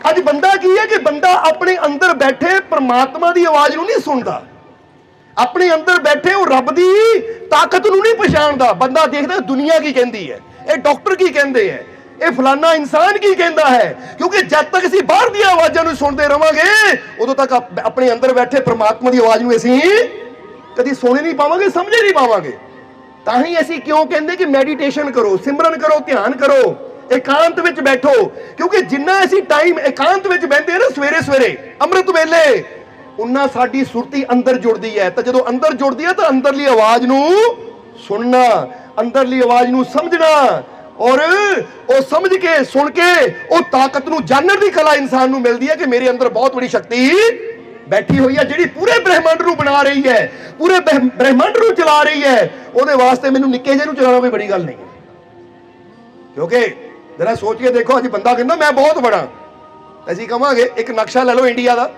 ਅੱਜ ਬੰਦਾ ਕੀ ਹੈ ਕਿ ਬੰਦਾ ਆਪਣੇ ਅੰਦਰ ਬੈਠੇ ਪ੍ਰਮਾਤਮਾ ਦੀ ਆਵਾਜ਼ ਨੂੰ ਨਹੀਂ ਸੁਣਦਾ। ਆਪਣੇ ਅੰਦਰ ਬੈਠੇ ਉਹ ਰੱਬ ਦੀ ਤਾਕਤ ਨੂੰ ਨਹੀਂ ਪਛਾਣਦਾ। ਬੰਦਾ ਦੇਖਦਾ ਦੁਨੀਆ ਕੀ ਕਹਿੰਦੀ ਹੈ, ਇਹ ਡਾਕਟਰ ਕੀ ਕਹਿੰਦੇ ਹੈ, ਇਹ ਫਲਾਨਾ ਇਨਸਾਨ ਕੀ ਕਹਿੰਦਾ ਹੈ, ਕਿਉਂਕਿ ਜਦ ਤੱਕ ਅਸੀਂ ਬਾਹਰ ਦੀਆਂ ਆਵਾਜ਼ਾਂ ਨੂੰ ਸੁਣਦੇ ਰਵਾਂਗੇ, ਉਦੋਂ ਤੱਕ ਆਪਣੇ ਅੰਦਰ ਬੈਠੇ ਪ੍ਰਮਾਤਮਾ ਦੀ ਆਵਾਜ਼ ਨੂੰ ਅਸੀਂ ਕਦੀ ਸੁਣ ਨਹੀਂ ਪਾਵਾਂਗੇ, ਸਮਝ ਨਹੀਂ ਪਾਵਾਂਗੇ। ਤਾਂ ਹੀ ਅਸੀਂ ਕਿਉਂ ਕਹਿੰਦੇ ਕਿ ਮੈਡੀਟੇਸ਼ਨ ਕਰੋ, ਸਿਮਰਨ ਕਰੋ, ਧਿਆਨ ਕਰੋ। ਇਕਾਂਤ ਵਿੱਚ ਬੈਠੋ ਕਿਉਂਕਿ ਜਿੰਨਾ ਅਸੀਂ ਟਾਈਮ ਇਕਾਂਤ ਵਿੱਚ ਬੈਠਦੇ ਹਾਂ ਨਾ ਸਵੇਰੇ ਸਵੇਰੇ ਅੰਮ੍ਰਿਤ ਵੇਲੇ ਉਨਾ ਸਾਡੀ ਸੁਰਤੀ ਅੰਦਰ ਜੁੜਦੀ ਹੈ ਤਾਂ ਜਦੋਂ ਅੰਦਰ ਜੁੜਦੀ ਹੈ ਤਾਂ ਅੰਦਰਲੀ ਆਵਾਜ਼ ਨੂੰ ਸੁਣਨਾ ਅੰਦਰਲੀ ਆਵਾਜ਼ ਨੂੰ ਸਮਝਣਾ ਔਰ ਉਹ ਸਮਝ ਕੇ ਸੁਣ ਕੇ ਉਹ ਤਾਕਤ ਨੂੰ ਜਾਣਨ ਦੀ ਕਲਾ ਇਨਸਾਨ ਨੂੰ ਮਿਲਦੀ ਹੈ ਕਿ ਮੇਰੇ ਅੰਦਰ ਬਹੁਤ ਬੜੀ ਸ਼ਕਤੀ ਬੈਠੀ ਹੋਈ ਹੈ ਜਿਹੜੀ ਪੂਰੇ ਬ੍ਰਹਿਮੰਡ ਨੂੰ ਬਣਾ ਰਹੀ ਹੈ ਪੂਰੇ ਬ੍ਰਹਿਮੰਡ ਨੂੰ ਚਲਾ ਰਹੀ ਹੈ ਉਹਦੇ ਵਾਸਤੇ ਮੈਨੂੰ ਨਿੱਕੇ ਜਿਹੇ ਨੂੰ ਚਲਾਉਣਾ ਕੋਈ ਬੜੀ ਗੱਲ ਨਹੀਂ ਹੈ ਕਿਉਂਕਿ ਜਰਾ ਸੋਚ ਕੇ ਦੇਖੋ ਅੱਜ ਬੰਦਾ ਕਹਿੰਦਾ, ਮੈਂ ਬਹੁਤ ਬੜਾ। ਅਸੀਂ ਕਵਾਂਗੇ, ਇੱਕ ਨਕਸ਼ਾ ਲੈ ਲਓ ਇੰਡੀਆ ਦਾ।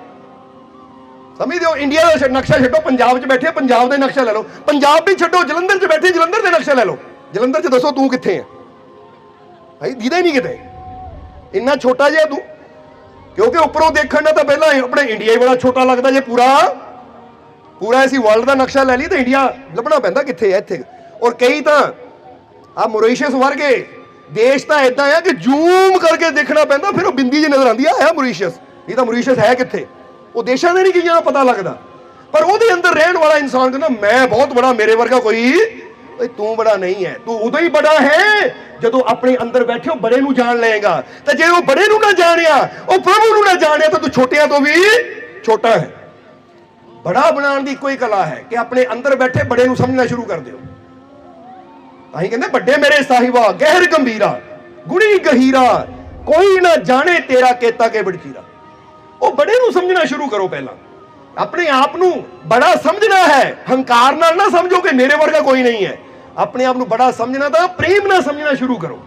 ਸਮਝਦੇ ਹੋ? ਇੰਡੀਆ ਦਾ ਨਕਸ਼ਾ ਛੱਡੋ, ਪੰਜਾਬ 'ਚ ਬੈਠੇ, ਪੰਜਾਬ ਦਾ ਨਕਸ਼ਾ ਲੈ ਲਓ। ਪੰਜਾਬ ਵੀ ਛੱਡੋ, ਜਲੰਧਰ 'ਚ ਬੈਠੇ, ਜਲੰਧਰ ਦੇ ਨਕਸ਼ਾ ਲੈ ਲਓ। ਜਲੰਧਰ 'ਚ ਦੱਸੋ, ਤੂੰ ਕਿੱਥੇ ਹੈ? ਭਾਈ, ਦੀਦਾ ਹੀ ਨਹੀਂ ਕਿਤੇ। ਇੰਨਾ ਛੋਟਾ ਜਿਹਾ ਤੂੰ ਕਿਉਂਕਿ ਉੱਪਰੋਂ ਦੇਖਣ ਨਾਲ ਤਾਂ ਪਹਿਲਾਂ ਇਹ ਆਪਣੇ ਇੰਡੀਆ ਹੀ ਬੜਾ ਛੋਟਾ ਲੱਗਦਾ ਜੇ ਪੂਰਾ। ਪੂਰਾ ਅਸੀਂ ਵਰਲਡ ਦਾ ਨਕਸ਼ਾ ਲੈ ਲਈ ਤਾਂ ਇੰਡੀਆ ਲੱਭਣਾ ਪੈਂਦਾ ਕਿੱਥੇ ਹੈ ਇੱਥੇ। ਔਰ ਕਈ ਤਾਂ ਆ ਮੋਰੀਸ਼ੀਅਸ ਵਰਗੇ ਦੇਸ਼ ਤਾਂ ਇਦਾਂ ਆ ਕਿ ਜ਼ੂਮ ਕਰਕੇ ਦੇਖਣਾ ਪੈਂਦਾ, ਫਿਰ ਉਹ ਬਿੰਦੀ ਜੀ ਨਜ਼ਰ ਆਉਂਦੀ ਆ ਹੈ ਮੋਰੀਸ਼ੀਅਸ। ਨਹੀਂ ਤਾਂ ਮੋਰੀਸ਼ੀਅਸ ਹੈ ਕਿੱਥੇ? ਉਹ ਦੇਸ਼ਾਂ ਦੇ ਨਹੀਂ ਕਿੰਨਾ ਪਤਾ ਲੱਗਦਾ। ਪਰ ਉਹਦੇ ਅੰਦਰ ਰਹਿਣ ਵਾਲਾ ਇਨਸਾਨ ਕਹਿੰਦਾ, ਮੈਂ ਬਹੁਤ ਬੜਾ, ਮੇਰੇ ਵਰਗਾ ਕੋਈ, ਓਏ ਤੂੰ ਬੜਾ ਨਹੀਂ ਹੈ। ਤੂੰ ਉਦੋਂ ਹੀ ਬੜਾ ਹੈ, ਜਦੋਂ ਆਪਣੇ ਅੰਦਰ ਬੈਠੇ ਉਹ ਬੜੇ ਨੂੰ ਜਾਣ ਲਏਗਾ। ਤੇ ਜੇ ਉਹ ਬੜੇ ਨੂੰ ਨਾ ਜਾਣਿਆ, ਉਹ ਪ੍ਰਭੂ ਨੂੰ ਨਾ ਜਾਣਿਆ, ਤਾਂ ਤੂੰ ਛੋਟਿਆਂ ਤੋਂ ਵੀ ਛੋਟਾ ਹੈ। ਬੜਾ ਬਣਾਉਣ ਦੀ ਕੋਈ ਕਲਾ ਹੈ ਕਿ ਆਪਣੇ ਅੰਦਰ ਬੈਠੇ ਬੜੇ ਨੂੰ ਸਮਝਣਾ ਸ਼ੁਰੂ ਕਰ ਦਿਓ। ਅਸੀਂ ਕਹਿੰਦੇ ਵੱਡੇ ਮੇਰੇ ਸਾਹਿਬਾ, ਗਹਿਰ ਗੰਭੀਰਾ, ਗੁਣੀ ਗਹੀਰਾ, ਕੋਈ ਨਾ ਜਾਣੇ ਤੇਰਾ ਕੇਤਾ ਕੇ ਬੜਚੀਰਾ ਉਹ ਬੜੇ ਨੂੰ ਸਮਝਣਾ ਸ਼ੁਰੂ ਕਰੋ ਪਹਿਲਾਂ। ਆਪਣੇ ਆਪ ਨੂੰ ਬੜਾ ਸਮਝਣਾ ਹੈ। ਹੰਕਾਰ ਨਾਲ ਨਾ ਸਮਝੋ ਕਿ ਮੇਰੇ ਵਰਗਾ ਕੋਈ ਨਹੀਂ ਹੈ। ਆਪਣੇ ਆਪ ਨੂੰ ਬੜਾ ਸਮਝਣਾ ਤਾਂ ਪ੍ਰੇਮ ਨਾਲ ਸਮਝਣਾ ਸ਼ੁਰੂ ਕਰੋ।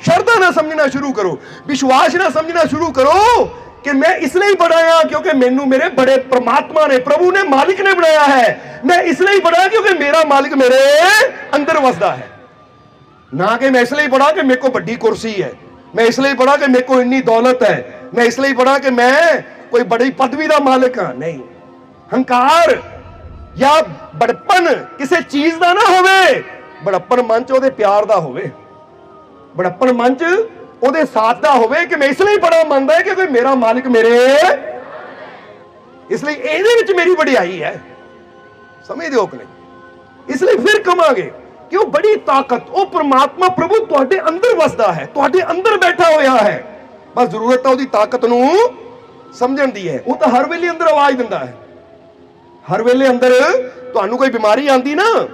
ਸ਼ਰਧਾ ਨਾਲ ਸਮਝਣਾ ਸ਼ੁਰੂ ਕਰੋ। ਵਿਸ਼ਵਾਸ ਨਾਲ ਸਮਝਣਾ ਸ਼ੁਰੂ ਕਰੋ ਕਿ ਮੈਂ ਇਸ ਲਈ ਬੜਾ ਆ ਕਿਉਂਕਿ ਮੈਨੂੰ ਮੇਰੇ ਬੜੇ ਪ੍ਰਮਾਤਮਾ ਨੇ, ਪ੍ਰਭੂ ਨੇ ਮਾਲਿਕ ਨੇ ਬਣਾਇਆ ਹੈ। ਮੈਂ ਇਸ ਲਈ ਬੜਾ ਕਿਉਂਕਿ ਮੇਰਾ ਮਾਲਿਕ ਮੇਰੇ ਅੰਦਰ ਵਸਦਾ ਹੈ। ਨਾ ਕਿ ਮੈਂ ਇਸ ਲਈ ਬੜਾ ਕਿ ਮੇਰੇ ਕੋਲ ਵੱਡੀ ਕੁਰਸੀ ਹੈ। ਮੈਂ ਇਸ ਲਈ ਬੜਾ ਕਿ ਮੇਰੇ ਕੋਲ ਇੰਨੀ ਦੌਲਤ ਹੈ। ਮੈਂ ਇਸ ਲਈ ਬੜਾ ਕਿ ਮੈਂ ਕੋਈ ਬੜੀ ਪਦਵੀ ਦਾ ਮਾਲਕ ਹਾਂ। ਨਹੀਂ। ਹੰਕਾਰ ਜਾਂ ਬੜਪਨ ਕਿਸੇ ਚੀਜ਼ ਦਾ ਨਾ ਹੋਵੇ, ਬੜਪਨ ਮਨ ਚ ਉਹਦੇ ਪਿਆਰ ਦਾ ਹੋਵੇ। ਬੜਪਨ ਮਨ ਚ ਉਹਦੇ ਸਾਥ ਦਾ ਹੋਵੇ ਕਿ ਮੈਂ ਇਸ ਲਈ ਬੜਾ ਮੰਨਦਾ ਕਿ ਕੋਈ ਮੇਰਾ ਮਾਲਿਕ ਮੇਰੇ ਇਸ ਲਈ ਇਹਦੇ ਵਿੱਚ ਮੇਰੀ ਵਡਿਆਈ ਹੈ। ਸਮਝਦੇ ਹੋ ਕਿ ਨਹੀਂ। ਇਸ ਲਈ ਫਿਰ ਕਮਾਂਗੇ ਕਿ ਉਹ ਬੜੀ ਤਾਕਤ, ਉਹ ਪ੍ਰਮਾਤਮਾ ਪ੍ਰਭੂ ਤੁਹਾਡੇ ਅੰਦਰ ਵਸਦਾ ਹੈ, ਤੁਹਾਡੇ ਅੰਦਰ ਬੈਠਾ ਹੋਇਆ ਹੈ। ਬਸ ਜ਼ਰੂਰਤ ਹੈ ਉਹਦੀ ਤਾਕਤ ਨੂੰ ਸਮਝਣ ਦੀ ਹੈ। ਉਹ ਤਾਂ ਹਰ ਵੇਲੇ ਅੰਦਰ ਆਵਾਜ਼ ਦਿੰਦਾ ਹੈ। ਹਰ ਵੇਲੇ ਅੰਦਰ ਤੁਹਾਨੂੰ ਕੋਈ ਬਿਮਾਰੀ ਆਂਦੀ ਨਾ,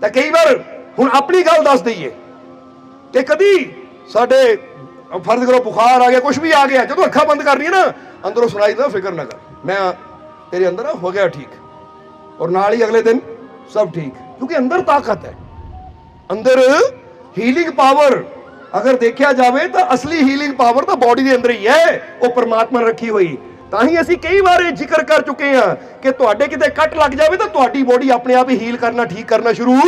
ਤਾਂ ਕਈ ਵਾਰ ਹੁਣ ਆਪਣੀ ਗੱਲ ਦੱਸ ਦਈਏ ਕਿ ਕਦੀ ਸਾਡੇ ਫਰਜ਼ ਕਰੋ ਬੁਖਾਰ ਆ ਗਿਆ ਕੁਝ ਵੀ ਆ ਗਿਆ, ਜਦੋਂ ਅੱਖਾਂ ਬੰਦ ਕਰਨੀ ਨਾ, ਅੰਦਰੋਂ ਸੁਣਾਈ ਦਿੰਦਾ, ਫਿਕਰ ਨਾ ਕਰ। ਮੈਂ ਤੇਰੇ ਅੰਦਰ ਹੋ ਗਿਆ ਠੀਕ। ਔਰ ਨਾਲ ਹੀ ਅਗਲੇ ਦਿਨ ਸਭ ਠੀਕ, ਕਿਉਂਕਿ ਅੰਦਰ ਤਾਕਤ ਹੈ। ਅੰਦਰ ਹੀਲਿੰਗ ਪਾਵਰ ਅਗਰ ਦੇਖਿਆ ਜਾਵੇ ਤਾਂ ਅਸਲੀ ਹੀਲਿੰਗ ਪਾਵਰ ਤਾਂ ਬਾਡੀ ਦੇ ਅੰਦਰ ਹੀ ਹੈ, ਉਹ ਪਰਮਾਤਮਾ ਨੇ ਰੱਖੀ ਹੋਈ। ਤਾਂ ਹੀ ਅਸੀਂ ਕਈ ਵਾਰ ਇਹ ਜ਼ਿਕਰ ਕਰ ਚੁੱਕੇ ਹਾਂ ਕਿ ਤੁਹਾਡੇ ਕਿਤੇ ਕੱਟ ਲੱਗ ਜਾਵੇ ਤਾਂ ਤੁਹਾਡੀ ਬਾਡੀ ਆਪਣੇ ਆਪ ਹੀ ਹੀਲ ਕਰਨਾ, ਠੀਕ ਕਰਨਾ ਸ਼ੁਰੂ।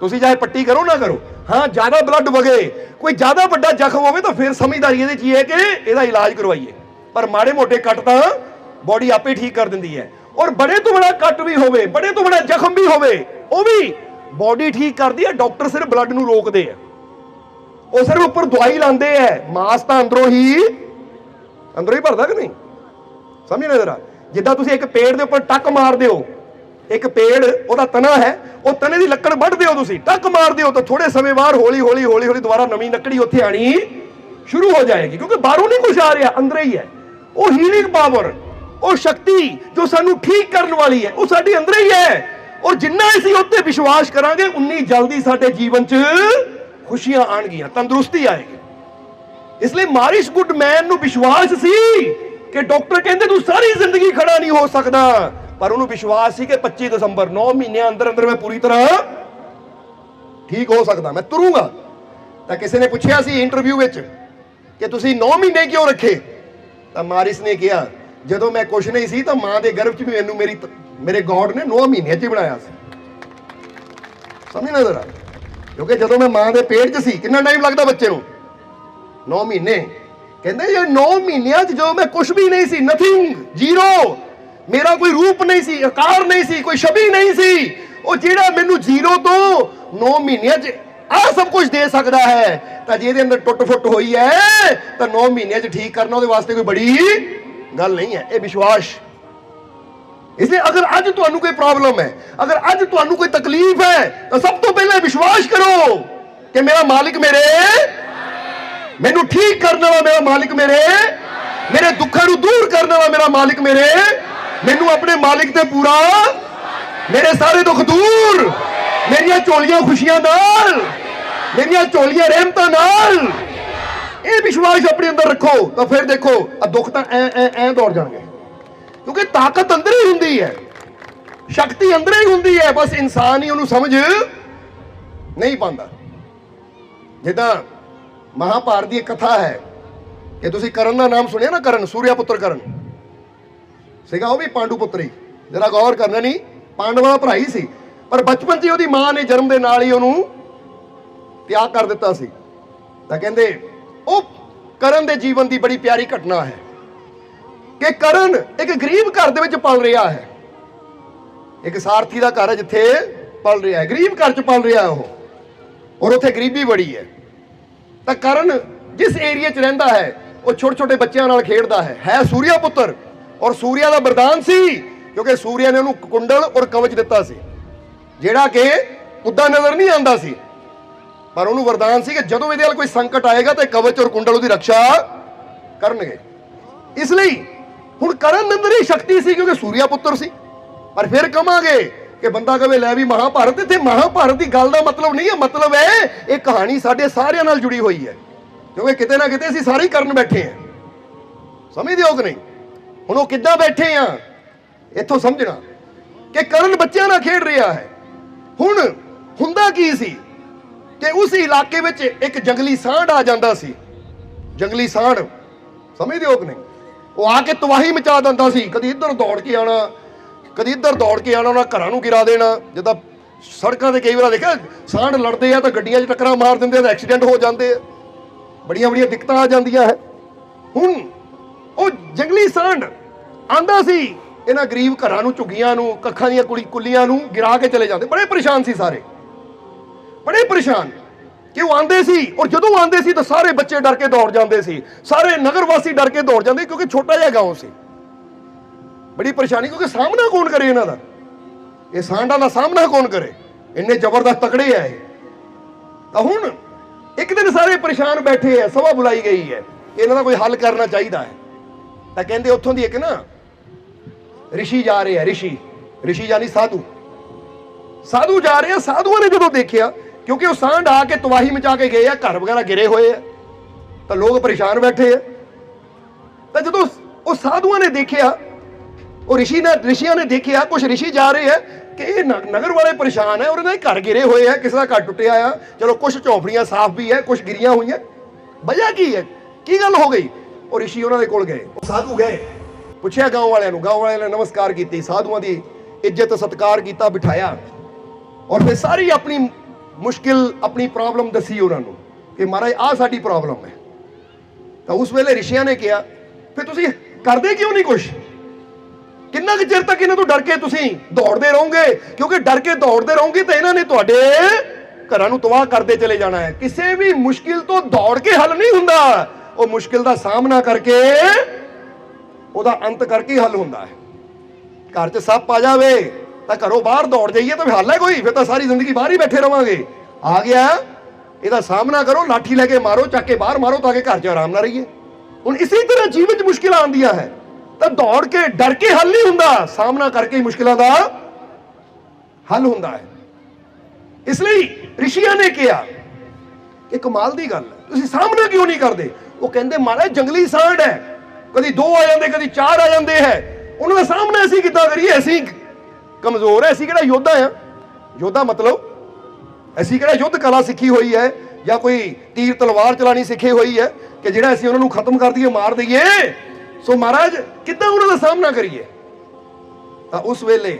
ਤੁਸੀਂ ਚਾਹੇ ਪੱਟੀ ਕਰੋ, ਨਾ ਕਰੋ। ਹਾਂ, ਜ਼ਿਆਦਾ ਬਲੱਡ ਵਗੇ। ਕੋਈ ਜ਼ਿਆਦਾ ਵੱਡਾ ਜ਼ਖਮ ਹੋਵੇ ਤਾਂ ਫਿਰ ਸਮਝਦਾਰੀ ਇਹਦੇ ਚ ਹੀ ਹੈ ਕਿ ਇਹਦਾ ਇਲਾਜ ਕਰਵਾਈਏ। ਪਰ ਮਾੜੇ ਮੋਟੇ ਕੱਟ ਤਾਂ ਬਾਡੀ ਆਪੇ ਠੀਕ ਕਰ ਦਿੰਦੀ ਹੈ। ਔਰ ਬੜੇ ਤੋਂ ਬੜਾ ਕੱਟ ਵੀ ਹੋਵੇ, ਬੜੇ ਤੋਂ ਬੜਾ ਜ਼ਖਮ ਵੀ ਹੋਵੇ, ਉਹ ਵੀ ਬਾਡੀ ਠੀਕ ਕਰਦੀ ਹੈ ਡਾਕਟਰ ਸਿਰਫ ਬਲੱਡ ਨੂੰ ਰੋਕਦੇ ਆ ਉਹ ਸਿਰਫ ਉੱਪਰ ਦਵਾਈ ਲਾਉਂਦੇ ਐ ਮਾਸ ਤਾਂ ਅੰਦਰੋਂ ਹੀ ਅੰਦਰੋਂ ਹੀ ਭਰਦਾ ਕਿ ਨਹੀਂ? ਸਮਝਣਾ ਜਰਾ। ਜਿੱਦਾਂ ਤੁਸੀਂ ਇੱਕ ਪੇੜ ਦੇ ਉੱਪਰ ਟੱਕ ਮਾਰਦੇ ਹੋ ਇੱਕ ਪੇੜ, ਉਹਦਾ ਤਣਾ ਹੈ, ਉਹ ਤਣੇ ਦੀ ਲੱਕੜ ਵੱਢ ਦਿਓ ਤੁਸੀਂ ਟੱਕ ਮਾਰ ਦਿਓ ਤਾਂ ਥੋੜੇ ਸਮੇਂ ਬਾਅਦ ਹੌਲੀ ਹੌਲੀ ਹੌਲੀ ਹੌਲੀ ਦੁਬਾਰਾ ਨਵੀਂ ਲੱਕੜੀ ਉੱਥੇ ਆਣੀ ਸ਼ੁਰੂ ਹੋ ਜਾਏਗੀ, ਕਿਉਂਕਿ ਬਾਹਰੋਂ ਨਹੀਂ ਕੁਝ ਆ ਰਿਹਾ, ਅੰਦਰ ਹੀ ਹੈ। ਉਹ ਹੀਲਿੰਗ ਪਾਵਰ ਉਹ ਸ਼ਕਤੀ ਜੋ ਸਾਨੂੰ ਠੀਕ ਕਰਨ ਵਾਲੀ ਹੈ, ਉਹ ਸਾਡੇ ਅੰਦਰ ਹੀ ਹੈ। ਔਰ ਜਿੰਨਾ ਅਸੀਂ ਉੱਤੇ ਵਿਸ਼ਵਾਸ ਕਰਾਂਗੇ, ਉਨੀ ਜਲਦੀ ਸਾਡੇ ਜੀਵਨ 'ਚ ਖੁਸ਼ੀਆਂ ਆਣਗੀਆਂ, ਤੰਦਰੁਸਤੀ ਆਏਗੀ। ਇਸ ਲਈ ਮਾਰਿਸ਼ ਗੁੱਡਮੈਨ ਨੂੰ ਵਿਸ਼ਵਾਸ ਸੀ ਕਿ ਡਾਕਟਰ ਕਹਿੰਦੇ ਤੂੰ ਸਾਰੀ ਜ਼ਿੰਦਗੀ ਖੜਾ ਨਹੀਂ ਹੋ ਸਕਦਾ। ਪਰ ਉਹਨੂੰ ਵਿਸ਼ਵਾਸ ਸੀ ਕਿ 25 ਦਸੰਬਰ 9 ਮਹੀਨਿਆਂ ਅੰਦਰ ਅੰਦਰ ਮੈਂ ਪੂਰੀ ਤਰ੍ਹਾਂ ਠੀਕ ਹੋ ਸਕਦਾ, ਮੈਂ ਤੁਰੂੰਗਾ। ਤਾਂ ਕਿਸੇ ਨੇ ਪੁੱਛਿਆ ਸੀ ਇੰਟਰਵਿਊ ਵਿੱਚ ਕਿ ਤੁਸੀਂ 9 ਮਹੀਨੇ ਕਿਉਂ ਰੱਖੇ? ਤਾਂ ਮਾਰਿਸ ਨੇ ਕਿਹਾ, ਜਦੋਂ ਮੈਂ ਕੁਛ ਨਹੀਂ ਸੀ ਤਾਂ ਮਾਂ ਦੇ ਗਰਭ 'ਚ ਵੀ ਮੈਨੂੰ ਮੇਰੀ ਮੇਰੇ ਗੋਡ ਨੇ 9 ਮਹੀਨਿਆਂ 'ਚ ਹੀ ਬਣਾਇਆ ਸੀ। ਸਮਝਣਾ ਜ਼ਰਾ? ਕਿਉਂਕਿ ਜਦੋਂ ਮੈਂ ਮਾਂ ਦੇ ਪੇਟ 'ਚ ਸੀ, ਕਿੰਨਾ ਟਾਈਮ ਲੱਗਦਾ ਬੱਚੇ ਨੂੰ? 9 ਮਹੀਨੇ। ਕਹਿੰਦੇ, ਇਹ 9 ਮਹੀਨਿਆਂ 'ਚ ਜਦੋਂ ਮੈਂ ਕੁਛ ਵੀ ਨਹੀਂ ਸੀ ਨਥਿੰਗ ਜ਼ੀਰੋ ਮੇਰਾ ਕੋਈ ਰੂਪ ਨਹੀਂ ਸੀ ਆਕਾਰ ਨਹੀਂ ਸੀ, ਕੋਈ ਛਵੀ ਨਹੀਂ ਸੀ। ਉਹ ਜਿਹੜਾ ਮੈਨੂੰ ਜ਼ੀਰੋ ਤੋਂ 9 ਮਹੀਨਿਆਂ 'ਚ ਆ ਸਭ ਕੁਝ ਦੇ ਸਕਦਾ ਹੈ, ਤਾਂ ਜਿਹਦੇ ਅੰਦਰ ਟੁੱਟ-ਫੁੱਟ ਹੋਈ ਹੈ, ਤਾਂ 9 ਮਹੀਨਿਆਂ 'ਚ ਠੀਕ ਕਰਨਾ ਉਹਦੇ ਵਾਸਤੇ ਕੋਈ ਬੜੀ ਗੱਲ ਨਹੀਂ ਹੈ, ਇਹ ਵਿਸ਼ਵਾਸ। ਇਸ ਲਈ ਅਗਰ ਅੱਜ ਤੁਹਾਨੂੰ ਕੋਈ ਪ੍ਰੋਬਲਮ ਹੈ, ਅਗਰ ਅੱਜ ਤੁਹਾਨੂੰ ਕੋਈ ਤਕਲੀਫ ਹੈ, ਤਾਂ ਸਭ ਤੋਂ ਪਹਿਲਾਂ ਵਿਸ਼ਵਾਸ ਕਰੋ ਕਿ ਮੇਰਾ ਮਾਲਿਕ ਮੇਰੇ ਮੈਨੂੰ ਠੀਕ ਕਰਨ ਵਾਲਾ ਮੇਰਾ ਮਾਲਿਕ ਮੇਰੇ ਮੇਰੇ ਦੁੱਖਾਂ ਨੂੰ ਦੂਰ ਕਰਨ ਵਾਲਾ ਮੇਰਾ ਮਾਲਿਕ ਮੇਰੇ ਮੈਨੂੰ ਆਪਣੇ ਮਾਲਿਕ ਤੇ ਪੂਰਾ ਮੇਰੇ ਸਾਰੇ ਦੁੱਖ ਦੂਰ। ਮੇਰੀਆਂ ਝੋਲੀਆਂ ਖੁਸ਼ੀਆਂ ਨਾਲ, ਮੇਰੀਆਂ ਝੋਲੀਆਂ ਰਹਿਮਤਾਂ ਨਾਲ। ਇਹ ਵਿਸ਼ਵਾਸ ਆਪਣੇ ਅੰਦਰ ਰੱਖੋ, ਤਾਂ ਫਿਰ ਦੇਖੋ ਆ ਦੁੱਖ ਤਾਂ ਐ ਐ ਐ ਦੌੜ ਜਾਣਗੇ। ਕਿਉਂਕਿ ਤਾਕਤ ਅੰਦਰ ਹੀ ਹੁੰਦੀ ਹੈ। ਸ਼ਕਤੀ ਅੰਦਰ ਹੀ ਹੁੰਦੀ ਹੈ। ਬਸ ਇਨਸਾਨ ਹੀ ਉਹਨੂੰ ਸਮਝ ਨਹੀਂ ਪਾਉਂਦਾ। ਜਿੱਦਾਂ ਮਹਾਭਾਰਤ ਦੀ ਕਥਾ ਹੈ ਕਿ ਤੁਸੀਂ ਕਰਨ ਦਾ ਨਾਮ ਸੁਣਿਆ ਨਾ ਕਰਨ? ਸੂਰਿਆ ਪੁੱਤਰ ਕਰਨ। ਸੀਗਾ, ਉਹ ਵੀ ਪਾਂਡੂ ਪੁੱਤਰੀ। ਜਰਾ ਗੌਰ ਕਰਨਾ ਨਹੀਂ, ਪਾਂਡਵਾਂ ਭਰਾ ਹੀ ਸੀ। ਪਰ ਬਚਪਨ 'ਚ ਹੀ ਉਹਦੀ ਮਾਂ ਨੇ ਜਨਮ ਦੇ ਨਾਲ ਹੀ ਉਹਨੂੰ ਤਿਆਗ ਕਰ ਦਿੱਤਾ ਸੀ। ਤਾਂ ਕਹਿੰਦੇ, ਉਹ ਕਰਨ ਦੇ ਜੀਵਨ ਦੀ ਬੜੀ ਪਿਆਰੀ ਘਟਨਾ ਹੈ ਕਿ ਕਰਨ ਇੱਕ ਗਰੀਬ ਘਰ ਦੇ ਵਿੱਚ ਪਲ ਰਿਹਾ ਹੈ। ਇੱਕ ਸਾਰਥੀ ਦਾ ਘਰ ਹੈ ਜਿੱਥੇ ਪਲ ਰਿਹਾ ਹੈ। ਗਰੀਬ ਘਰ 'ਚ ਪਲ ਰਿਹਾ ਉਹ। ਔਰ ਉੱਥੇ ਗਰੀਬੀ ਬੜੀ ਹੈ। ਤਾਂ ਕਰਨ ਜਿਸ ਏਰੀਆ 'ਚ ਰਹਿੰਦਾ ਹੈ, ਉਹ ਛੋਟੇ ਛੋਟੇ ਬੱਚਿਆਂ ਨਾਲ ਖੇਡਦਾ ਹੈ। ਹੈ ਸੂਰਿਆ ਪੁੱਤਰ। ਔਰ ਸੂਰਿਆ ਦਾ ਵਰਦਾਨ ਸੀ, ਕਿਉਂਕਿ ਸੂਰਿਆ ਨੇ ਉਹਨੂੰ ਕੁੰਡਲ ਔਰ ਕਵਚ ਦਿੱਤਾ ਸੀ। ਜਿਹੜਾ ਕਿ ਉਦਾਂ ਨਜ਼ਰ ਨਹੀਂ ਆਉਂਦਾ ਸੀ। ਪਰ ਉਹਨੂੰ ਵਰਦਾਨ ਸੀ ਕਿ ਜਦੋਂ ਇਹਦੇ ਨਾਲ ਕੋਈ ਸੰਕਟ ਆਏਗਾ ਤੇ ਕਵਚ ਔਰ ਕੁੰਡਲ ਉਹਦੀ ਰੱਖਿਆ ਕਰਨਗੇ। ਇਸ ਲਈ ਹੁਣ ਕਰਨ ਅੰਦਰ ਹੀ ਸ਼ਕਤੀ ਸੀ, ਕਿਉਂਕਿ ਸੂਰਿਆ ਪੁੱਤਰ ਸੀ। ਪਰ ਫਿਰ ਕਵਾਂਗੇ ਕਿ ਬੰਦਾ ਕਵੇ, ਲੈ ਵੀ ਮਹਾਭਾਰਤ, ਇੱਥੇ ਮਹਾਭਾਰਤ ਦੀ ਗੱਲ ਦਾ ਮਤਲਬ ਨਹੀਂ ਹੈ। ਮਤਲਬ ਹੈ ਇਹ ਕਹਾਣੀ ਸਾਡੇ ਸਾਰਿਆਂ ਨਾਲ ਜੁੜੀ ਹੋਈ ਹੈ। ਕਿਉਂਕਿ ਕਿਤੇ ਨਾ ਕਿਤੇ ਅਸੀਂ ਸਾਰੇ ਹੀ ਕਰਨ ਬੈਠੇ ਹਾਂ। ਸਮਝਦੇ ਹੋ ਕਿ ਨਹੀਂ? ਹੁਣ ਉਹ ਕਿੱਦਾਂ ਬੈਠੇ ਆ? ਇੱਥੋਂ ਸਮਝਣਾ ਕਿ ਕਰਨ ਬੱਚਿਆਂ ਨਾਲ ਖੇਡ ਰਿਹਾ ਹੈ। ਹੁਣ ਹੁੰਦਾ ਕੀ ਸੀ ਕਿ ਉਸ ਇਲਾਕੇ ਵਿੱਚ ਇੱਕ ਜੰਗਲੀ ਸਾਂਢ ਆ ਜਾਂਦਾ ਸੀ। ਜੰਗਲੀ ਸਾਂਢ, ਸਮਝਦੇ ਹੋ ਕਿ ਨਹੀਂ? ਉਹ ਆ ਕੇ ਤਬਾਹੀ ਮਚਾ ਦਿੰਦਾ ਸੀ। ਕਦੀ ਇੱਧਰ ਦੌੜ ਕੇ ਆਣਾ ਕਦੀ ਇੱਧਰ ਦੌੜ ਕੇ ਆਣਾ ਉਹਨਾਂ ਘਰਾਂ ਨੂੰ ਗਿਰਾ ਦੇਣਾ। ਜਿੱਦਾਂ ਸੜਕਾਂ ਤੇ ਕਈ ਵਾਰ ਦੇਖਿਆ, ਸਾਂਢ ਲੜਦੇ ਆ ਤਾਂ ਗੱਡੀਆਂ 'ਚ ਟੱਕਰਾਂ ਮਾਰ ਦਿੰਦੇ ਆ ਤਾਂ ਐਕਸੀਡੈਂਟ ਹੋ ਜਾਂਦੇ ਆ। ਬੜੀਆਂ ਬੜੀਆਂ ਦਿੱਕਤਾਂ ਆ ਜਾਂਦੀਆਂ ਹੈ। ਹੁਣ ਉਹ ਜੰਗਲੀ ਸਾਂਡ ਆਂਦਾ ਸੀ। ਇਹਨਾਂ ਗਰੀਬ ਘਰਾਂ ਨੂੰ, ਝੁੱਗੀਆਂ ਨੂੰ, ਕੱਖਾਂ ਦੀਆਂ ਕੁੜੀ ਕੁੱਲੀਆਂ ਨੂੰ ਗਿਰਾ ਕੇ ਚਲੇ ਜਾਂਦੇ। ਬੜੇ ਪਰੇਸ਼ਾਨ ਸੀ ਸਾਰੇ। ਬੜੇ ਪਰੇਸ਼ਾਨ। ਕਿ ਉਹ ਆਂਦੇ ਸੀ? ਔਰ ਜਦੋਂ ਆਂਦੇ ਸੀ ਤਾਂ ਸਾਰੇ ਬੱਚੇ ਡਰ ਕੇ ਦੌੜ ਜਾਂਦੇ ਸੀ। ਸਾਰੇ ਨਗਰ ਵਾਸੀ ਡਰ ਕੇ ਦੌੜ ਜਾਂਦੇ ਕਿਉਂਕਿ ਛੋਟਾ ਜਿਹਾ ਗਾਂਵ ਸੀ। ਬੜੀ ਪਰੇਸ਼ਾਨੀ ਕਿਉਂਕਿ ਸਾਹਮਣਾ ਕੌਣ ਕਰੇ ਇਹਨਾਂ ਦਾ? ਇਹ ਸਾਂਡਾਂ ਦਾ ਸਾਹਮਣਾ ਕੌਣ ਕਰੇ? ਇੰਨੇ ਜ਼ਬਰਦਸਤ ਤਕੜੇ ਆ ਇਹ। ਤਾਂ ਹੁਣ ਇੱਕ ਦਿਨ ਸਾਰੇ ਪਰੇਸ਼ਾਨ ਬੈਠੇ ਆ, ਸਭਾ ਬੁਲਾਈ ਗਈ ਹੈ। ਇਹਨਾਂ ਦਾ ਕੋਈ ਹੱਲ ਕਰਨਾ ਚਾਹੀਦਾ ਹੈ। ਤਾਂ ਕਹਿੰਦੇ ਉੱਥੋਂ ਦੀ ਇੱਕ ਨਾ ਰਿਸ਼ੀ ਜਾ ਰਹੇ ਆ, ਰਿਸ਼ੀ। ਰਿਸ਼ੀ ਯਾਨੀ ਸਾਧੂ। ਸਾਧੂ ਜਾ ਰਹੇ ਆ, ਸਾਧੂਆਂ ਨੇ ਜਦੋਂ ਦੇਖਿਆ, ਕਿਉਂਕਿ ਉਹ ਸਾਂਢ ਆ ਕੇ ਤਵਾਹੀ ਮਚਾ ਕੇ ਗਏ ਆ, ਘਰ ਵਗੈਰਾ ਗਿਰੇ ਹੋਏ ਆ, ਤਾਂ ਲੋਕ ਪਰੇਸ਼ਾਨ ਬੈਠੇ ਆ। ਤਾਂ ਜਦੋਂ ਉਹ ਸਾਧੂਆਂ ਨੇ ਦੇਖਿਆ, ਉਹ ਰਿਸ਼ੀ ਨੇ ਰਿਸ਼ੀਆਂ ਨੇ ਦੇਖਿਆ ਕੁਝ ਰਿਸ਼ੀ ਜਾ ਰਹੇ ਆ ਕਿ ਇਹ ਨਗਰ ਵਾਲੇ ਪਰੇਸ਼ਾਨ ਹੈ ਉਹਨਾਂ ਦੇ ਘਰ ਗਿਰੇ ਹੋਏ ਆ, ਕਿਸੇ ਦਾ ਘਰ ਟੁੱਟਿਆ ਆ। ਚਲੋ ਕੁਝ ਝੌਂਪੜੀਆਂ ਸਾਫ਼ ਵੀ ਹੈ ਕੁਝ ਗਿਰੀਆਂ ਹੋਈਆਂ। ਵਜ੍ਹਾ ਕੀ ਹੈ? ਕੀ ਗੱਲ ਹੋ ਗਈ? ਉਹ ਰਿਸ਼ੀ ਉਹਨਾਂ ਦੇ ਕੋਲ ਗਏ। ਉਹ ਸਾਧੂ ਗਏ। ਪੁੱਛਿਆ ਗਾਂਵ ਵਾਲਿਆਂ ਨੂੰ ਗਾਂਵ ਵਾਲਿਆਂ ਨੇ ਨਮਸਕਾਰ ਕੀਤੀ, ਸਾਧੂਆਂ ਦੀ ਇੱਜ਼ਤ, ਸਤਿਕਾਰ ਕੀਤਾ, ਬਿਠਾਇਆ। ਔਰ ਫਿਰ ਸਾਰੀ ਆਪਣੀ ਮੁਸ਼ਕਿਲ, ਆਪਣੀ ਪ੍ਰੋਬਲਮ ਦੱਸੀ ਉਹਨਾਂ ਨੂੰ ਕਿ ਮਹਾਰਾਜ ਆ ਸਾਡੀ ਪ੍ਰੋਬਲਮ ਹੈ। ਤਾਂ ਉਸ ਵੇਲੇ ਰਿਸ਼ੀਆਂ ਨੇ ਕਿਹਾ, ਫਿਰ ਤੁਸੀਂ ਕਰਦੇ ਕਿਉਂ ਨਹੀਂ ਕੁਝ ਕਿੰਨਾ ਕੁ ਚਿਰ ਤੱਕ ਇਹਨਾਂ ਤੋਂ ਡਰ ਕੇ ਤੁਸੀਂ ਦੌੜਦੇ ਰਹੋਗੇ? ਕਿਉਂਕਿ ਡਰ ਕੇ ਦੌੜਦੇ ਰਹੋਗੇ ਤਾਂ ਇਹਨਾਂ ਨੇ ਤੁਹਾਡੇ ਘਰਾਂ ਨੂੰ ਤਬਾਹ ਕਰਦੇ ਚਲੇ ਜਾਣਾ ਹੈ। ਕਿਸੇ ਵੀ ਮੁਸ਼ਕਿਲ ਤੋਂ ਦੌੜ ਕੇ ਹੱਲ ਨਹੀਂ ਹੁੰਦਾ। ਉਹ ਮੁਸ਼ਕਿਲ ਦਾ ਸਾਹਮਣਾ ਕਰਕੇ ਉਹਦਾ ਅੰਤ ਕਰਕੇ ਹੀ ਹੱਲ ਹੁੰਦਾ ਹੈ। ਘਰ 'ਚ ਸੱਪ ਆ ਜਾਵੇ ਤਾਂ ਘਰੋਂ ਬਾਹਰ ਦੌੜ ਜਾਈਏ ਤਾਂ ਹੱਲ ਹੈ ਕੋਈ, ਫਿਰ ਤਾਂ ਸਾਰੀ ਜ਼ਿੰਦਗੀ ਬਾਹਰ ਹੀ ਬੈਠੇ ਰਵਾਂਗੇ। ਆ ਗਿਆ, ਇਹਦਾ ਸਾਹਮਣਾ ਕਰੋ, ਲਾਠੀ ਲੈ ਕੇ ਮਾਰੋ, ਚੱਕ ਕੇ ਬਾਹਰ ਮਾਰੋ ਤਾਂ ਕਿ ਘਰ 'ਚ ਆਰਾਮ ਨਾਲ ਰਹੀਏ। ਹੁਣ ਇਸੇ ਤਰ੍ਹਾਂ ਜੀਵਨ 'ਚ ਮੁਸ਼ਕਿਲਾਂ ਆਉਂਦੀਆਂ ਹੈ, ਤਾਂ ਦੌੜ ਕੇ, ਡਰ ਕੇ ਹੱਲ ਨਹੀਂ ਹੁੰਦਾ, ਸਾਹਮਣਾ ਕਰਕੇ ਹੀ ਮੁਸ਼ਕਿਲਾਂ ਦਾ ਹੱਲ ਹੁੰਦਾ ਹੈ। ਇਸ ਲਈ ਰਿਸ਼ੀਆਂ ਨੇ ਕਿਹਾ ਕਿ ਕਮਾਲ ਦੀ ਗੱਲ ਤੁਸੀਂ ਸਾਹਮਣਾ ਕਿਉਂ ਨਹੀਂ ਕਰਦੇ? ਉਹ ਕਹਿੰਦੇ ਮਹਾਰਾਜ ਜੰਗਲੀ ਸਾਂਢ ਹੈ। ਕਦੀ ਦੋ ਆ ਜਾਂਦੇ, ਕਦੀ ਚਾਰ ਆ ਜਾਂਦੇ ਹੈ। ਉਹਨਾਂ ਦਾ ਸਾਹਮਣਾ ਅਸੀਂ ਕਿੱਦਾਂ ਕਰੀਏ? ਅਸੀਂ ਕਮਜ਼ੋਰ ਹੈ, ਅਸੀਂ ਕਿਹੜਾ ਯੋਧਾ ਆ ਯੋਧਾ ਮਤਲਬ ਅਸੀਂ ਕਿਹੜਾ ਯੁੱਧ ਕਲਾ ਸਿੱਖੀ ਹੋਈ ਹੈ ਜਾਂ ਕੋਈ ਤੀਰ ਤਲਵਾਰ ਚਲਾਣੀ ਸਿੱਖੀ ਹੋਈ ਹੈ ਕਿ ਜਿਹੜਾ ਅਸੀਂ ਉਹਨਾਂ ਨੂੰ ਖਤਮ ਕਰ ਦਈਏ, ਮਾਰ ਦਈਏ? ਸੋ ਮਹਾਰਾਜ, ਕਿੱਦਾਂ ਉਹਨਾਂ ਦਾ ਸਾਹਮਣਾ ਕਰੀਏ? ਤਾਂ ਉਸ ਵੇਲੇ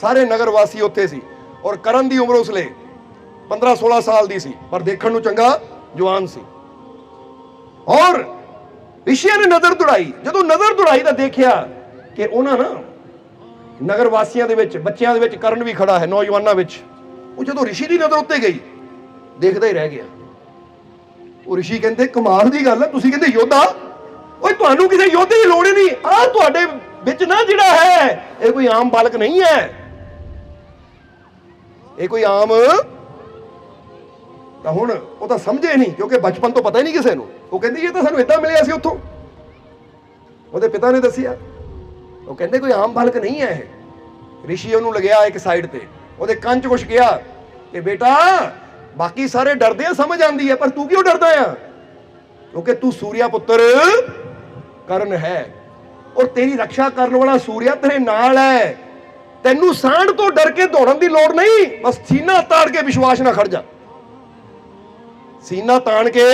ਸਾਰੇ ਨਗਰ ਵਾਸੀ ਉੱਥੇ ਸੀ ਔਰ ਕਰਨ ਦੀ ਉਮਰ ਉਸ ਵੇਲੇ 15 16 ਸਾਲ ਦੀ ਸੀ, ਪਰ ਦੇਖਣ ਨੂੰ ਚੰਗਾ ਜਵਾਨ ਸੀ। ਔਰ ਰਿਸ਼ੀਆਂ ਨੇ ਨਜ਼ਰ ਦੁੜਾਈ। ਜਦੋਂ ਨਜ਼ਰ ਦੁੜਾਈ ਤਾਂ ਦੇਖਿਆ ਕਿ ਉਹਨਾਂ ਨਾ ਨਗਰ ਵਾਸੀਆਂ ਦੇ ਵਿੱਚ, ਬੱਚਿਆਂ ਦੇ ਵਿੱਚ ਕਰਨ ਵੀ ਖੜਾ ਹੈ, ਨੌਜਵਾਨਾਂ ਵਿੱਚ। ਉਹ ਜਦੋਂ ਰਿਸ਼ੀ ਦੀ ਨਜ਼ਰ ਉੱਤੇ ਗਈ, ਦੇਖਦਾ ਹੀ ਰਹਿ ਗਿਆ। ਉਹ ਰਿਸ਼ੀ ਕਹਿੰਦੇ, ਕਮਾਲ ਦੀ ਗੱਲ ਹੈ, ਤੁਸੀਂ ਕਹਿੰਦੇ ਯੋਧਾ? ਓਏ, ਤੁਹਾਨੂੰ ਕਿਸੇ ਯੋਧੇ ਦੀ ਲੋੜ ਹੀ ਨਹੀਂ। ਆ ਤੁਹਾਡੇ ਵਿੱਚ ਨਾ ਜਿਹੜਾ ਹੈ, ਇਹ ਕੋਈ ਆਮ ਬਾਲਕ ਨਹੀਂ ਹੈ। ਇਹ ਕੋਈ ਆਮ ਤਾਂ ਹੁਣ ਉਹ ਤਾਂ ਸਮਝੇ ਨਹੀਂ, ਕਿਉਂਕਿ ਬਚਪਨ ਤੋਂ ਪਤਾ ਹੀ ਨਹੀਂ ਕਿਸੇ ਨੂੰ। ਉਹ ਕਹਿੰਦੀ, ਇਹ ਤਾਂ ਸਾਨੂੰ ਇਦਾਂ ਮਿਲਿਆ ਸੀ ਉੱਥੋਂ। ਉਹਦੇ ਪਿਤਾ ਨੇ ਦੱਸਿਆ, ਉਹ ਕਹਿੰਦੇ, ਕੋਈ ਆਮ ਬਾਲਕ ਨਹੀਂ ਹੈ ਇਹ। ਰਿਸ਼ੀ ਉਹਨੂੰ ਲਗਿਆ ਇੱਕ ਸਾਈਡ ਤੇ। ਉਹਦੇ ਕੰਨ 'ਚ ਕੁਛ ਗਿਆ ਕਿ, ਬੇਟਾ, ਬਾਕੀ ਸਾਰੇ ਡਰਦੇ ਆ, ਸਮਝ ਆਂਦੀ ਹੈ ਪਰ ਤੂੰ ਕਿਉਂ ਡਰਦਾ ਆ? ਕਿਉਂਕਿ ਤੂੰ ਸੂਰਿਆ ਪੁੱਤਰ, ਕਰਨ ਹੈ। ਔਰ ਤੇਰੀ ਰੱਖਿਆ ਕਰਨ ਵਾਲਾ ਸੂਰਿਆ ਤੇਰੇ ਨਾਲ ਹੈ। ਤੈਨੂੰ ਸਾਂਢ ਤੋਂ ਡਰ ਕੇ ਦੌੜਨ ਦੀ ਲੋੜ ਨਹੀਂ। ਬਸ ਸੀਨਾ ਤਾੜ ਕੇ ਵਿਸ਼ਵਾਸ ਨਾਲ ਖੜ ਜਾ। ਸੀਨਾ ਤਾਣ ਕੇ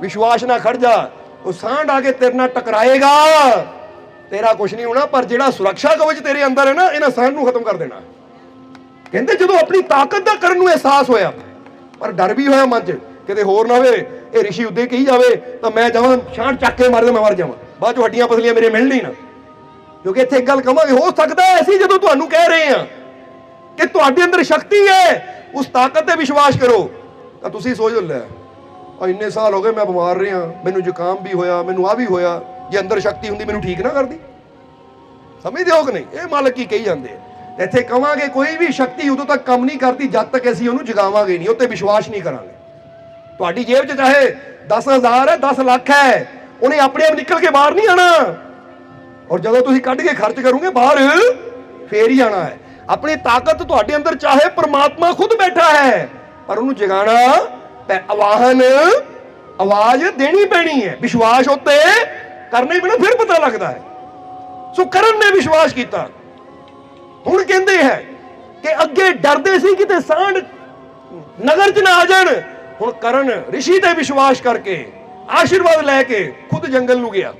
ਵਿਸ਼ਵਾਸ ਨਾਲ ਖੜ ਜਾ। ਉਹ ਸਾਂਢ ਆ ਕੇ ਤੇਰੇ ਨਾਲ ਟਕਰਾਏਗਾ। ਤੇਰਾ ਕੁਝ ਨਹੀਂ ਹੋਣਾ, ਪਰ ਜਿਹੜਾ ਸੁਰੱਖਿਆ ਕਵਚ ਤੇਰੇ ਅੰਦਰ ਹੈ ਨਾ, ਇਹਨਾਂ ਸਾਂਢ ਨੂੰ ਖਤਮ ਕਰ ਦੇਣਾ। ਕਹਿੰਦੇ ਜਦੋਂ ਆਪਣੀ ਤਾਕਤ ਦਾ ਕਰਨ ਨੂੰ ਅਹਿਸਾਸ ਹੋਇਆ, ਪਰ ਡਰ ਵੀ ਹੋਇਆ ਮਨ 'ਚ, ਕਿਤੇ ਹੋਰ ਨਾ ਹੋਵੇ, ਇਹ ਰਿਸ਼ੀ ਉੱਦੇ ਕਹੀ ਜਾਵੇ, ਤਾਂ ਮੈਂ ਜਾਵਾਂ ਛਾਂਟ ਚੱਕ ਕੇ ਮਾਰ ਤਾਂ ਮੈਂ ਮਰ ਜਾਵਾਂ। ਬਾਅਦ 'ਚ ਹੱਡੀਆਂ ਪਸਲੀਆਂ ਮੇਰੇ ਮਿਲਣ ਹੀ ਨਾ। ਕਿਉਂਕਿ ਇੱਥੇ ਇੱਕ ਗੱਲ ਕਵਾਂਗੇ, ਹੋ ਸਕਦਾ ਹੈ ਅਸੀਂ ਜਦੋਂ ਤੁਹਾਨੂੰ ਕਹਿ ਰਹੇ ਹਾਂ ਕਿ ਤੁਹਾਡੇ ਅੰਦਰ ਸ਼ਕਤੀ ਹੈ, ਉਸ ਤਾਕਤ ਤੇ ਵਿਸ਼ਵਾਸ ਕਰੋ। ਤਾਂ ਤੁਸੀਂ ਸੋਚ ਲੈ ਆ ਇੰਨੇ ਸਾਲ ਹੋ ਗਏ ਮੈਂ ਬਿਮਾਰ ਰਿਹਾ, ਮੈਨੂੰ ਜ਼ੁਕਾਮ ਵੀ ਹੋਇਆ, ਮੈਨੂੰ ਆ ਵੀ ਹੋਇਆ, ਜੇ ਅੰਦਰ ਸ਼ਕਤੀ ਹੁੰਦੀ ਮੈਨੂੰ ਠੀਕ ਨਾ ਕਰਦੀ? ਸਮਝਦੇ ਹੋ ਕਿ ਨਹੀਂ? ਇਹ ਮਾਲਕ ਕੀ ਕਹੀ ਜਾਂਦੇ ਇੱਥੇ ਕਵਾਂਗੇ ਕੋਈ ਵੀ ਸ਼ਕਤੀ ਉਦੋਂ ਤੱਕ ਕੰਮ ਨਹੀਂ ਕਰਦੀ, ਜਦ ਤੱਕ ਅਸੀਂ ਉਹਨੂੰ ਜਗਾਵਾਂਗੇ ਨਹੀਂ, ਉੱਤੇ ਵਿਸ਼ਵਾਸ ਨਹੀਂ ਕਰਾਂਗੇ। ਤੁਹਾਡੀ ਜੇਬ 'ਚ ਚਾਹੇ 10000 ਹੈ 10 ਲੱਖ ਹੈ, ਉਹਨੇ ਆਪਣੇ ਆਪ ਨਿਕਲ ਕੇ ਬਾਹਰ ਨਹੀਂ ਆਣਾ। ਔਰ ਜਦੋਂ ਤੁਸੀਂ ਕੱਢ ਕੇ ਖਰਚ ਕਰੋਗੇ, ਬਾਹਰ ਫੇਰ ਹੀ ਆਣਾ ਹੈ। ਆਪਣੀ ਤਾਕਤ ਤੁਹਾਡੇ ਅੰਦਰ ਚਾਹੇ ਪ੍ਰਮਾਤਮਾ ਖੁਦ ਬੈਠਾ ਹੈ। ਪਰ ਉਹਨੂੰ ਜਗਾਣਾ ਆਵਾਹਨ ਆਵਾਜ਼ ਦੇਣੀ ਪੈਣੀ ਹੈ। ਵਿਸ਼ਵਾਸ ਉੱਤੇ ਕਰਨਾ ਹੀ ਪੈਣਾ ਫਿਰ ਪਤਾ ਲੱਗਦਾ ਹੈ। ਸੋ ਕਰਨ ਨੇ ਵਿਸ਼ਵਾਸ ਕੀਤਾ। ਹੁਣ ਕਹਿੰਦੇ ਹੈ ਕਿ ਅੱਗੇ ਡਰਦੇ ਸੀ ਕਿਤੇ ਸਾਂਢ ਨਗਰ ਚ ਨਾ ਆ ਜਾਣ। ਹੁਣ ਕਰਨ ਰਿਸ਼ੀ ਤੇ ਵਿਸ਼ਵਾਸ ਕਰਕੇ ਆਸ਼ੀਰਵਾਦ ਲੈ ਕੇ ਖੁਦ ਜੰਗਲ ਨੂੰ ਗਿਆ।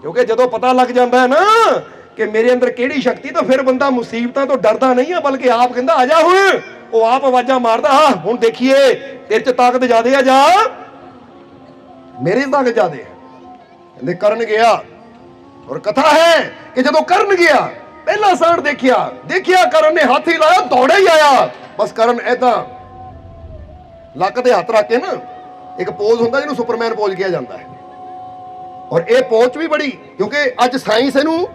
ਕਿਉਂਕਿ ਜਦੋਂ ਪਤਾ ਲੱਗ ਜਾਂਦਾ ਹੈ ਨਾ ਕਿ ਮੇਰੇ ਅੰਦਰ ਕਿਹੜੀ ਸ਼ਕਤੀ, ਤਾਂ ਫਿਰ ਬੰਦਾ ਮੁਸੀਬਤਾਂ ਤੋਂ ਡਰਦਾ ਨਹੀਂ ਹੈ ਬਲਕਿ ਆਪ ਕਹਿੰਦਾ, ਆ ਜਾ ਹੁਣ। ਉਹ ਆਪ ਆਵਾਜ਼ਾਂ ਮਾਰਦਾ, ਹਾਂ, ਹੁਣ ਦੇਖੀਏ ਤੇਰੇ ਚ ਤਾਕਤ ਜ਼ਿਆਦੇ ਆ ਜਾ ਮੇਰੇ 'ਚ ਤਾਕਤ ਜ਼ਿਆਦੇ ਹੈ ਕਹਿੰਦੇ ਕਰਨ ਗਿਆ। ਔਰ ਕਥਾ ਹੈ ਕਿ ਜਦੋਂ ਕਰਨ ਗਿਆ, ਪਹਿਲਾ ਸਾਂਢ ਦੇਖਿਆ ਦੇਖਿਆ ਕਰਨ ਨੇ ਹੱਥ ਹੀ ਲਾਇਆ, ਦੌੜਾ ਹੀ ਆਇਆ। ਬਸ ਕਰਨ ਐਦਾਂ ਲੱਕ ਤੇ ਹੱਥ ਰੱਖ ਕੇ ਨਾ, ਇੱਕ ਪੋਜ਼ ਹੁੰਦਾ ਜਿਹਨੂੰ ਸੁਪਰਮੈਨ ਪੋਜ਼ ਕਿਹਾ ਜਾਂਦਾ ਹੈ। ਔਰ ਇਹ ਪੋਚ ਵੀ ਬੜੀ, ਕਿਉਂਕਿ ਅੱਜ ਸਾਇੰਸ ਇਹਨੂੰ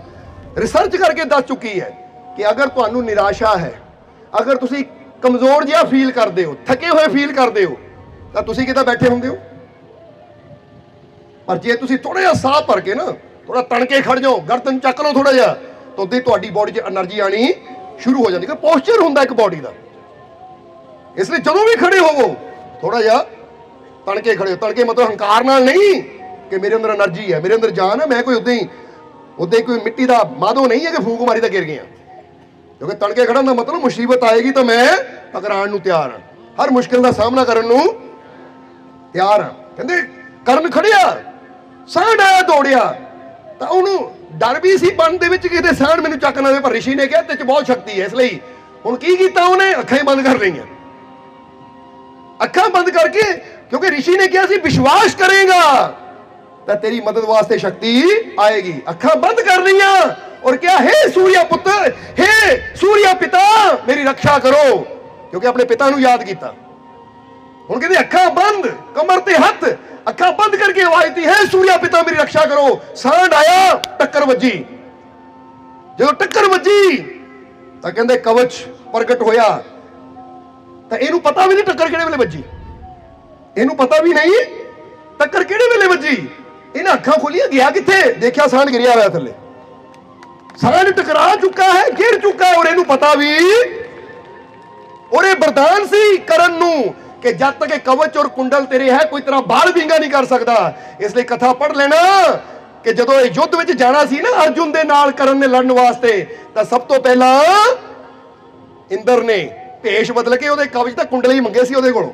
ਰਿਸਰਚ ਕਰਕੇ ਦੱਸ ਚੁੱਕੀ ਹੈ ਕਿ ਅਗਰ ਤੁਹਾਨੂੰ ਨਿਰਾਸ਼ਾ ਹੈ, ਅਗਰ ਤੁਸੀਂ ਕਮਜ਼ੋਰ ਜਿਹਾ ਫੀਲ ਕਰਦੇ ਹੋ, ਥਕੇ ਹੋਏ ਫੀਲ ਕਰਦੇ ਹੋ, ਤਾਂ ਤੁਸੀਂ ਕਿਦਾਂ ਬੈਠੇ ਹੁੰਦੇ ਹੋ? ਪਰ ਜੇ ਤੁਸੀਂ ਥੋੜਾ ਜਿਹਾ ਸਾਹ ਭਰ ਕੇ ਨਾ ਥੋੜਾ ਤਣ ਕੇ ਖੜ ਜਾਓ, ਗਰਦਨ ਚੱਕ ਲਓ ਥੋੜਾ ਜਿਹਾ, ਤਾਂ ਉਦੋਂ ਤੁਹਾਡੀ ਬਾਡੀ 'ਚ એનર્ਜੀ ਆਣੀ ਸ਼ੁਰੂ ਹੋ ਜਾਂਦੀ ਕਿ ਪੋਸਚਰ ਹੁੰਦਾ ਇੱਕ ਬਾਡੀ ਦਾ। ਇਸ ਲਈ ਜਦੋਂ ਵੀ ਖੜੇ ਹੋਵੋ ਥੋੜਾ ਜਿਹਾ ਤਣ ਕੇ ਖੜੇ ਤਣ ਕੇ ਮਤਲਬ ਹੰਕਾਰ ਨਾਲ ਨਹੀਂ ਕਿ ਮੇਰੇ ਅੰਦਰ એનર્ਜੀ ਹੈ, ਮੇਰੇ ਅੰਦਰ ਜਾਨ ਹੈ, ਮੈਂ ਕੋਈ ਉਦਾਂ ਹੀ, ਉਦਾਂ ਕੋਈ ਮਿੱਟੀ ਦਾ ਮਾਧੋ ਨਹੀਂ ਹੈ ਕਿ ਫੂਕ ਮਾਰੀ ਤਾਂ ਗਿਰ ਗਿਆ। ਕਿਉਂਕਿ ਤੜਕੇ ਖੜਨ ਦਾ ਮਤਲਬ ਮੁਸੀਬਤ ਆਏਗੀ ਤਾਂ ਮੈਂ ਟਕਰਾਉਣ ਨੂੰ ਤਿਆਰ ਹਾਂ। ਹਰ ਮੁਸ਼ਕਿਲ ਦਾ ਸਾਹਮਣਾ ਕਰਨ ਨੂੰ ਤਿਆਰ ਹਾਂ। ਕਹਿੰਦੇ, ਕਰਨ ਖੜਿਆ ਸਾਂਢ ਆਇਆ ਦੌੜਿਆ ਤਾਂ ਉਹਨੂੰ ਡਰ ਵੀ ਸੀ ਮਨ ਦੇ ਵਿੱਚ ਕਿਤੇ ਸਾਂਢ ਮੈਨੂੰ ਚੱਕ ਨਾ ਦੇ ਪਰ ਰਿਸ਼ੀ ਨੇ ਕਿਹਾ ਤੇ ਚ ਬਹੁਤ ਸ਼ਕਤੀ ਹੈ, ਇਸ ਲਈ ਹੁਣ ਕੀ ਕੀਤਾ ਉਹਨੇ? ਅੱਖਾਂ ਹੀ ਬੰਦ ਕਰ ਲਈਆਂ। ਅੱਖਾਂ ਬੰਦ ਕਰਕੇ, ਕਿਉਂਕਿ ਰਿਸ਼ੀ ਨੇ ਕਿਹਾ ਸੀ, ਵਿਸ਼ਵਾਸ ਕਰੇਗਾ। ਤਾਂ ਤੇਰੀ ਮਦਦ ਵਾਸਤੇ ਸ਼ਕਤੀ ਆਏਗੀ। ਅੱਖਾਂ ਬੰਦ ਕਰ ਲਈਆਂ ਔਰ ਕਿਹਾ, ਹੈ ਸੂਰਿਆ ਪੁੱਤਰ ਹੈ ਸੂਰਿਆ ਪਿਤਾ, ਮੇਰੀ ਰੱਖਿਆ ਕਰੋ। ਕਿਉਂਕਿ ਆਪਣੇ ਪਿਤਾ ਨੂੰ ਯਾਦ ਕੀਤਾ। ਹੁਣ ਕਹਿੰਦੇ, ਅੱਖਾਂ ਬੰਦ, ਕਮਰ ਤੇ ਹੱਥ, ਅੱਖਾਂ ਬੰਦ ਕਰਕੇ ਆਵਾਜ਼ ਦਿੱਤੀ, ਹੈ ਸੂਰਿਆ ਪਿਤਾ, ਮੇਰੀ ਰੱਖਿਆ ਕਰੋ। ਸਾਂਡ ਆਇਆ, ਟੱਕਰ ਵੱਜੀ। ਜਦੋਂ ਟੱਕਰ ਵੱਜੀ, ਤਾਂ ਕਹਿੰਦੇ, ਕਵਚ ਪ੍ਰਗਟ ਹੋਇਆ। ਤਾਂ ਇਹਨੂੰ ਪਤਾ ਵੀ ਨਹੀਂ ਟੱਕਰ ਕਿਹੜੇ ਵੇਲੇ ਵੱਜੀ। ਇਹਨੂੰ ਪਤਾ ਵੀ ਨਹੀਂ, ਟੱਕਰ ਕਿਹੜੇ ਵੇਲੇ ਵੱਜੀ। ਇਹਨਾਂ ਅੱਖਾਂ ਖੋਲੀਆਂ, ਗਿਆ ਕਿੱਥੇ? ਦੇਖਿਆ ਸਾਂਢ ਗਿਰਿਆ ਹੋਇਆ ਥੱਲੇ। ਸਾਂਢ ਟਕਰਾ ਚੁੱਕਾ ਹੈ, ਗਿਰ ਚੁੱਕਾ ਹੈ, ਔਰ ਇਹਨੂੰ ਪਤਾ ਵੀ ਔਰ ਇਹ ਵਰਦਾਨ ਸੀ ਕਰਨ ਨੂੰ ਕਿ ਜਦ ਤੱਕ ਇਹ ਕਵਚ ਔਰ ਕੁੰਡਲ ਤੇਰੇ ਹੈ, ਕੋਈ ਤਰ੍ਹਾਂ ਬਾਲ ਵਿੰਗਾ ਨਹੀਂ ਕਰ ਸਕਦਾ। ਇਸ ਲਈ ਕਥਾ ਪੜ੍ਹ ਲੈਣਾ ਕਿ ਜਦੋਂ ਇਹ ਯੁੱਧ ਵਿੱਚ ਜਾਣਾ ਸੀ ਨਾ ਅਰਜੁਨ ਦੇ ਨਾਲ ਕਰਨ ਨੇ ਲੜਨ ਵਾਸਤੇ, ਤਾਂ ਸਭ ਤੋਂ ਪਹਿਲਾਂ ਇੰਦਰ ਨੇ ਭੇਸ਼ ਬਦਲ ਕੇ ਉਹਦੇ ਕਵਚ ਤਾਂ ਕੁੰਡਲ ਹੀ ਮੰਗੇ ਸੀ ਉਹਦੇ ਕੋਲੋਂ।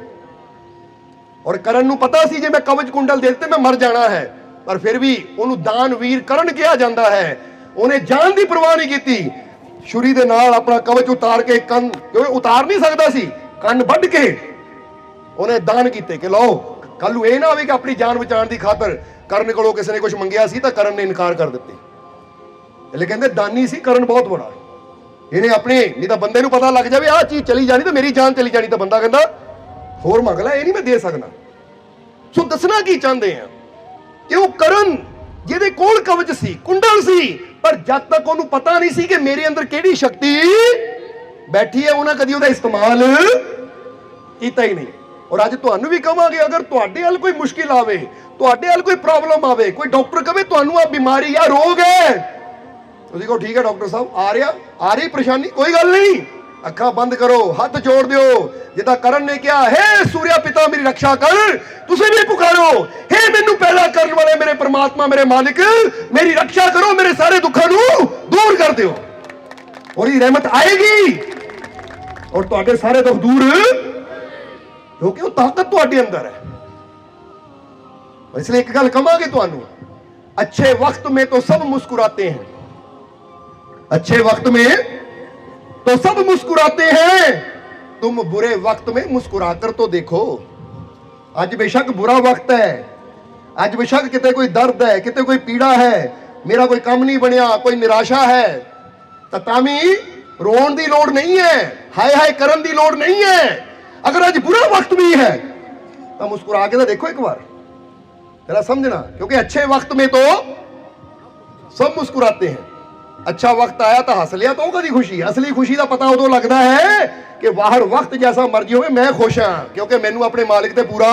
ਔਰ ਕਰਨ ਨੂੰ ਪਤਾ ਸੀ, ਜੇ ਮੈਂ ਕਵਚ ਕੁੰਡਲ ਦੇ ਦਿੱਤੇ, ਮੈਂ ਮਰ ਜਾਣਾ ਹੈ। ਪਰ ਫਿਰ ਵੀ ਉਹਨੂੰ ਦਾਨਵੀਰ ਕਰਨ ਕਿਹਾ ਜਾਂਦਾ ਹੈ। ਉਹਨੇ ਜਾਨ ਦੀ ਪਰਵਾਹ ਨਹੀਂ ਕੀਤੀ। ਛੁਰੀ ਦੇ ਨਾਲ ਆਪਣਾ ਕਵਚ ਉਤਾਰ ਕੇ ਕੰਨ ਕਿਉਂਕਿ ਉਤਾਰ ਨਹੀਂ ਸਕਦਾ ਸੀ, ਕੰਨ ਵੱਢ ਕੇ ਉਹਨੇ ਦਾਨ ਕੀਤੇ ਕਿ ਲਓ ਕੱਲ ਨੂੰ ਇਹ ਨਾ ਹੋਵੇ ਕਿ ਆਪਣੀ ਜਾਨ ਬਚਾਉਣ ਦੀ ਖਾਤਰ ਕਰਨ ਕੋਲੋਂ ਕਿਸੇ ਨੇ ਕੁਝ ਮੰਗਿਆ ਸੀ ਤਾਂ ਕਰਨ ਨੇ ਇਨਕਾਰ ਕਰ ਦਿੱਤੀ। ਇਹ ਕਹਿੰਦੇ ਦਾਨੀ ਸੀ, ਕਰਨ ਬਹੁਤ ਬੜਾ ਇਹਨੇ ਆਪਣੇ, ਨਹੀਂ ਤਾਂ ਬੰਦੇ ਨੂੰ ਪਤਾ ਲੱਗ ਜਾਵੇ, ਆਹ ਚੀਜ਼ ਚਲੀ ਜਾਣੀ ਤਾਂ ਮੇਰੀ ਜਾਨ ਚਲੀ ਜਾਣੀ ਤਾਂ ਬੰਦਾ ਕਹਿੰਦਾ, ਹੋਰ ਮੰਗ ਲੈ, ਇਹ ਨਹੀਂ ਮੈਂ ਦੇ ਸਕਦਾ। ਸੋ ਦੱਸਣਾ ਕੀ ਚਾਹੁੰਦੇ ਆ? ਕਿ ਉਹ ਕਰਨ ਜਿਹਦੇ ਕੋਲ ਕਵਚ ਸੀ, ਕੁੰਡਲ ਸੀ, ਪਰ ਜਦ ਤੱਕ ਉਹਨੂੰ ਪਤਾ ਨਹੀਂ ਸੀ ਕਿ ਮੇਰੇ ਅੰਦਰ ਕਿਹੜੀ ਸ਼ਕਤੀ ਬੈਠੀ ਹੈ, ਉਹਨਾਂ ਕਦੀ ਉਹਦਾ ਇਸਤੇਮਾਲ ਕੀਤਾ ਹੀ ਨਹੀਂ। ਔਰ ਅੱਜ ਤੁਹਾਨੂੰ ਵੀ ਕਹਾਂਗੇ ਅਗਰ ਤੁਹਾਡੇ ਵੱਲ ਕੋਈ ਮੁਸ਼ਕਿਲ ਆਵੇ, ਤੁਹਾਡੇ ਵੱਲ ਕੋਈ ਪ੍ਰੋਬਲਮ ਆਵੇ, ਕੋਈ ਡਾਕਟਰ ਕਵੇ, ਤੁਹਾਨੂੰ ਆ ਬਿਮਾਰੀ ਆ ਰੋਗ ਹੈ, ਤੁਸੀਂ ਕਹੋ, ਠੀਕ ਹੈ ਡਾਕਟਰ ਸਾਹਿਬ, ਆ ਰਿਹਾ, ਆ ਰਹੀ ਪਰੇਸ਼ਾਨੀ, ਕੋਈ ਗੱਲ ਨਹੀਂ। ਅੱਖਾਂ ਬੰਦ ਕਰੋ ਹੱਥ ਜੋੜ ਦਿਓ ਜਿੱਦਾਂ ਕਰਨ ਨੇ ਕਿਹਾ ਹੈ ਸੂਰਿਆ ਪਿਤਾ ਮੇਰੀ ਰੱਖਿਆ ਕਰ ਤੁਸੀਂ ਵੀ ਪੁਕਾਰੋ ਹੈ ਮੈਨੂੰ ਪੈਦਾ ਕਰਨ ਵਾਲੇ ਮੇਰੇ ਪ੍ਰਮਾਤਮਾ ਮੇਰੇ ਮਾਲਿਕ ਮੇਰੀ ਰੱਖਿਆ ਕਰੋ ਮੇਰੇ ਸਾਰੇ ਦੁੱਖਾਂ ਨੂੰ ਦੂਰ ਕਰ ਦਿਓ ਉਹਦੀ ਰਹਿਮਤ ਆਏਗੀ ਔਰ ਤੁਹਾਡੇ ਸਾਰੇ ਦੁੱਖ ਦੂਰ ਕਿਉਂਕਿ ਉਹ ਤਾਕਤ ਤੁਹਾਡੇ ਅੰਦਰ ਹੈ ਇਸ ਲਈ ਇੱਕ ਗੱਲ ਕਹਾਂਗੇ ਤੁਹਾਨੂੰ अच्छे वक्त में तो सब मुस्कुराते हैं अच्छे वक्त में तो सब मुस्कुराते हैं। तुम बुरे वक्त में मुस्कुराकर तो देखो। आज बेशक बुरा वक्त है। आज बेशक कितने कोई दर्द है, कितने कोई पीड़ा है। मेरा कोई काम नहीं बनिया, कोई निराशा है। तामी रोन की लोड़ नहीं है, हाय हाय करन की लोड़ नहीं है। अगर आज बुरा वक्त भी है तो मुस्कुरा के तो देखो एक बार। जरा समझना, क्योंकि अच्छे वक्त में तो सब मुस्कुराते हैं। अच्छा वक्त आया तो हंस लिया तो वो कदी खुशी असली खुशी का पता उदो लगता है कि बाहर वक्त जैसा मर्जी हो मैं खुश हाँ क्योंकि मैनू अपने मालिक ते पूरा